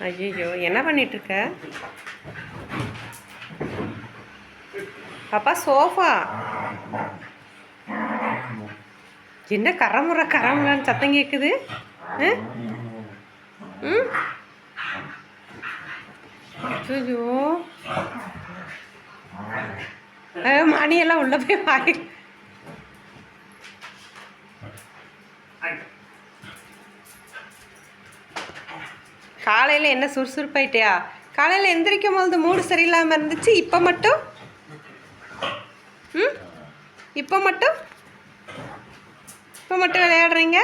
ஐயோ என்ன பண்ணிகிட்ருக்க பாப்பா சோஃபா. என்ன கரமுறை கரமுறான்னு சத்தம் கேட்குது ம்? ஐயோ மணியெல்லாம் உள்ள போய் வாங்கி காலையில் என்ன சுறுசுறுப்பாயிட்டியா? காலையில் எந்திரிக்கும் பொழுது மூடு சரியில்லாமல் இருந்துச்சு இப்போ மட்டும்? ம்? இப்போ மட்டும்? இப்போ மட்டும் விளையாடுறீங்க?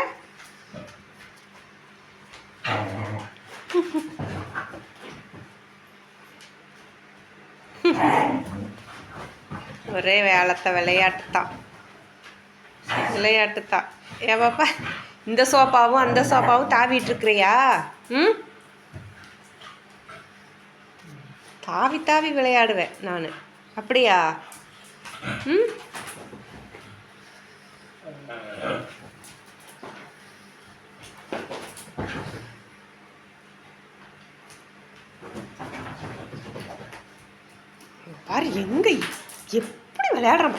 ஒரே வேலத்தை விளையாட்டு தான் விளையாட்டு தான் ஏவாப்பா இந்த சோப்பாவும் அந்த சோப்பாவும் தாவிட்டு இருக்கிறியா? ம்? தாவி தாவி விளையாடுவேன் நான். அப்படியா? ம்? பாரு எங்க எப்படி விளையாடுறான்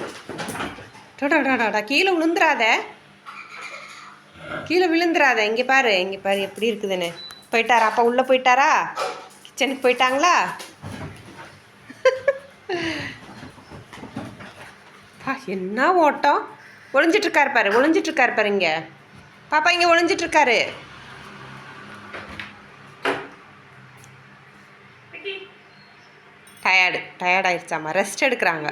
கீழே விழுந்துடாத கீழே விழுந்துடாத இங்கே பாரு இங்கே பாரு எப்படி இருக்குதுன்னு. போயிட்டாரா? அப்பா உள்ளே போயிட்டாரா? கிச்சனுக்கு போயிட்டாங்களா? என்ன ஓட்டம்? ஒளிஞ்சிட்டு இருக்காரு பாரு ஒளிஞ்சிட்டு இருக்காரு பாரு இங்க. பாப்பா இங்க ஒளிஞ்சிட்டு இருக்காரு டயர்டு டயர்ட் ஆயிடுச்சாம்மா ரெஸ்ட் எடுக்கிறாங்க.